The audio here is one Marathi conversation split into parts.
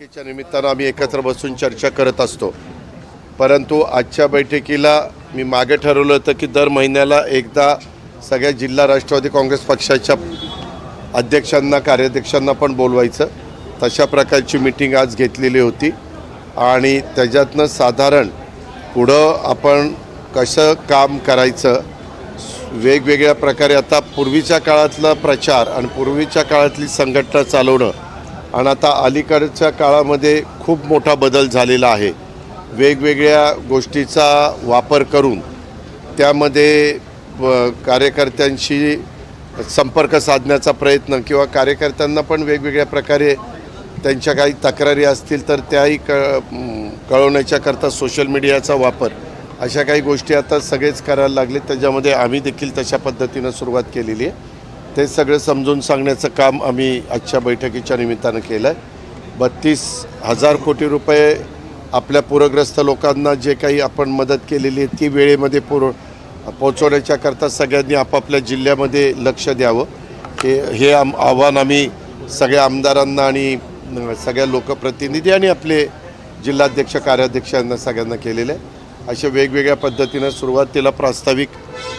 बैठकीच्या निमित्तानं आम्ही एकत्र बसून चर्चा करत असतो. परंतु आजच्या बैठकीला मी मागे ठरवलं होतं की दर महिन्याला एकदा सगळ्या जिल्हा राष्ट्रवादी काँग्रेस पक्षाच्या अध्यक्षांना कार्याध्यक्षांना पण बोलवायचं. तशा प्रकारची मिटिंग आज घेतलेली होती. आणि त्याच्यातनं साधारण पुढं आपण कसं काम करायचं वेगवेगळ्या प्रकारे आता पूर्वीच्या काळातला प्रचार आणि पूर्वीच्या काळातली संघटना चालवणं आणि आता अलीकडच्या काळामध्ये खूप मोठा बदल झालेला आहे. वेगवेगळ्या गोष्टीचा वापर करून त्यामध्ये कार्यकर्त्यांशी संपर्क साधण्याचा प्रयत्न किंवा कार्यकर्त्यांना पण वेगवेगळ्या प्रकारे त्यांच्या काही तक्रारी असतील तर त्याही क कळवण्याच्याकरता सोशल मीडियाचा वापर अशा काही गोष्टी आता सगळेच करायला लागले. त्याच्यामध्ये आम्ही देखील तशा पद्धतीनं सुरुवात केलेली आहे. ते सगळं समजून सांगण्याचं काम आम्ही आजच्या बैठकीच्या निमित्तानं केलं आहे बत्तीस हजार कोटी रुपये आपल्या पूरग्रस्त लोकांना जे काही आपण मदत केलेली आहे ती वेळेमध्ये पुर पोचवण्याच्याकरता सगळ्यांनी आपापल्या जिल्ह्यामध्ये लक्ष द्यावं. हे हे आम आव्हान आम्ही सगळ्या आमदारांना आणि सगळ्या लोकप्रतिनिधी आणि आपले जिल्हाध्यक्ष कार्याध्यक्षांना सगळ्यांना केलेलं आहे. अशा वेगवेगळ्या पद्धतीनं सुरुवातीला प्रास्ताविक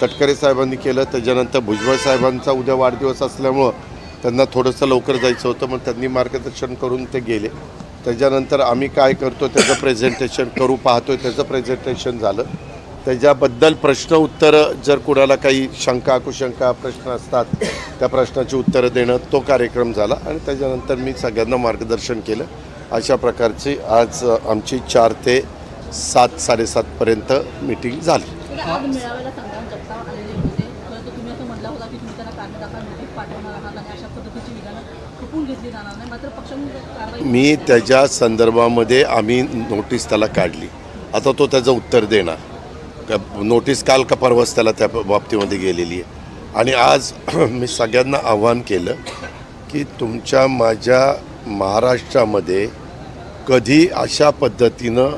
तटकरे साहेबांनी केलं त्याच्यानंतर भुजबळ साहेबांचा उद्या वाढदिवस असल्यामुळं त्यांना थोडंसं लवकर जायचं होतं मग त्यांनी मार्गदर्शन करून ते गेले. त्याच्यानंतर आम्ही काय करतो त्याचं प्रेझेंटेशन करू पाहतोय त्याचं प्रेझेंटेशन झालं. त्याच्याबद्दल प्रश्न उत्तरं जर कुणाला काही शंका कुशंका प्रश्न असतात त्या प्रश्नाची उत्तरं देणं तो कार्यक्रम झाला आणि त्याच्यानंतर मी सगळ्यांना मार्गदर्शन केलं. अशा प्रकारची आज आमची चार ते सात साडेसातपर्यंत मीटिंग झाली. मी त्याच्या संदर्भामध्ये आम्ही नोटीस त्याला काढली. आता तो त्याचं उत्तर देणार. का नोटीस काल का परवाच त्याला त्या बाबतीमध्ये गेलेली आहे. आणि आज मी सगळ्यांना आव्हान केलं की तुमच्या माझ्या महाराष्ट्रामध्ये कधी अशा पद्धतीनं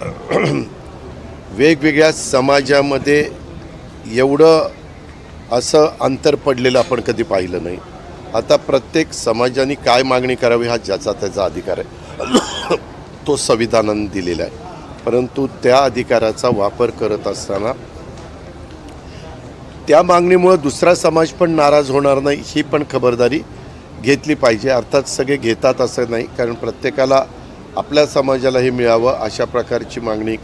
वेगवेगळ्या समाजामध्ये एवढं असं अंतर पडलेलं आपण कधी पाहिलं नाही. आता प्रत्येक समाजाने काय मागणी करावी हा ज्याचा त्याचा अधिकार आहे. तो संविधानानं दिलेला आहे. परंतु त्या अधिकाराचा वापर करत असताना त्या मागणीमुळं दुसरा समाज पण नाराज होणार नाही ही पण खबरदारी घेतली पाहिजे. अर्थात सगळे घेतात असं नाही कारण प्रत्येकाला आपल्या समाजाला हे मिळावं अशा प्रकारची मागणी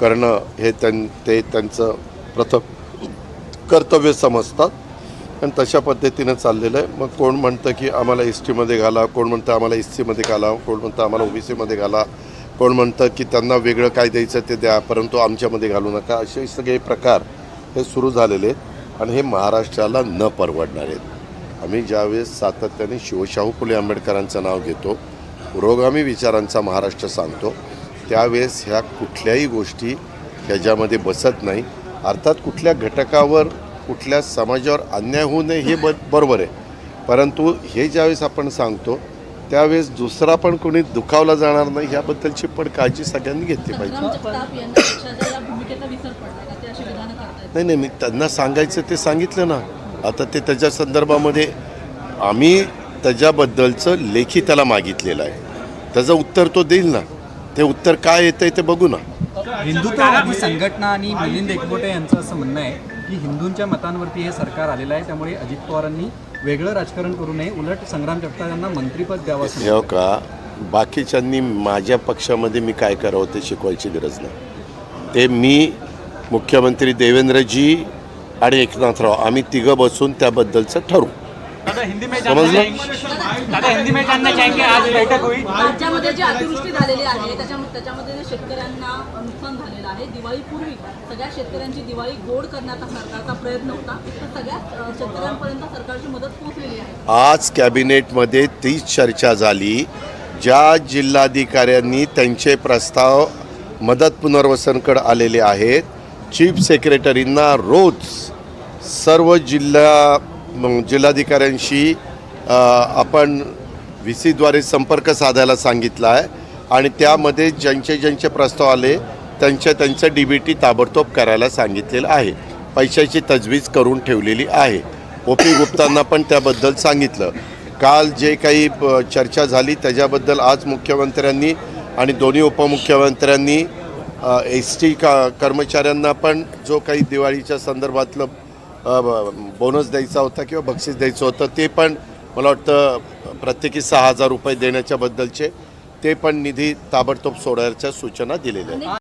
करणं हे त्यां ते त्यांचं प्रथम कर्तव्य समजतात. आणि तशा पद्धतीनं चाललेलं आहे. मग कोण म्हणतं की आम्हाला एस टीमध्ये घाला कोण म्हणतं आम्हाला एस सीमध्ये घाला कोण म्हणतं आम्हाला ओबीसीमध्ये घाला कोण म्हणतं की त्यांना वेगळं काय द्यायचं ते द्या परंतु आमच्यामध्ये घालू नका असे सगळे प्रकार हे सुरू झालेले आहेत आणि हे महाराष्ट्राला न परवडणार आहेत. आम्ही ज्यावेळेस सातत्याने शिवशाहू फुले आंबेडकरांचं नाव घेतो पुरोगामी विचारांचा महाराष्ट्र सांगतो त्यावेळेस ह्या कुठल्याही गोष्टी ह्याच्यामध्ये बसत नाही. अर्थात कुठल्या घटकावर कुठल्या समाजावर अन्याय होऊ नये हे ब बरोबर आहे. परंतु हे ज्यावेळेस आपण सांगतो त्यावेळेस दुसरा पण कोणी दुखावला जाणार नाही ह्याबद्दलची पण काळजी सगळ्यांनी घेतली पाहिजे. नाही नाही मी त्यांना सांगायचं ते सांगितलं ना. आता ते त्याच्या संदर्भामध्ये आम्ही त्याच्याबद्दलचं लेखी त्याला मागितलेलं आहे. त्याचं उत्तर तो देईल ना. ते उत्तर काय येतं ते बघू ना. हिंदुत्ववादी संघटना आणि मिलिंद एकबोटे यांचं असं म्हणणं आहे की हिंदूंच्या मतांवरती हे सरकार आलेलं आहे त्यामुळे अजित पवारांनी वेगळं राजकारण करू नये. उलट संग्राम जगताप यांना मंत्रीपद द्यावं असं हे का? बाकीच्यांनी माझ्या पक्षामध्ये मी काय करावं ते शिकवायची गरज नाही. ते मी मुख्यमंत्री देवेंद्रजी आणि एकनाथराव आम्ही तिघं बसून त्याबद्दलचं ठरवू. दादा हिंदी में जानना। चाहेंगे। दादा हिंदी में जानना चाहेंगे आज बैठक हुई। राज्यामध्ये जी अतिवृष्टी झालेली आहे त्याच्यामध्ये त्याच्यामध्ये जे शेतकऱ्यांना नुकसान झालेलं आहे. दिवाळीपूर्वी सगळ्या शेतकऱ्यांची दिवाळी गोड करण्याचा सरकारचा प्रयत्न होता. तर सगळ्या शेतकऱ्यांपर्यंत सरकारची मदत पोहोचलेली आहे. आज कॅबिनेटमध्ये तीच चर्चा झाली. ज्या जिल्हाधिकाऱ्यांनी त्यांचे प्रस्ताव मदत पुनर्वसनकडे आलेले आहेत चीफ सेक्रेटरींना रोज सर्व जिल्हा जिल्हाधिकाऱ्यांशी आपण व्ही सीद्वारे संपर्क साधायला सांगितला आहे आणि त्यामध्ये ज्यांचे ज्यांचे प्रस्ताव आले त्यांच्या त्यांचं डी बी टी ताबडतोब करायला सांगितलेलं आहे. पैशाची तजवीज करून ठेवलेली आहे. ओ पी गुप्तांना पण त्याबद्दल सांगितलं. काल जे काही प- चर्चा झाली त्याच्याबद्दल आज मुख्यमंत्र्यांनी आणि दोन्ही उपमुख्यमंत्र्यांनी एस टी का कर्मचाऱ्यांना पण जो काही दिवाळीच्या संदर्भातलं बोनस द्यायचा होता किंवा बक्षीस द्यायचं होतं ते पण मला वाटतं प्रत्येकी सहा हजार रुपये देण्याच्याबद्दलचे ते पण निधी ताबडतोब सोडायच्या सूचना दिलेल्या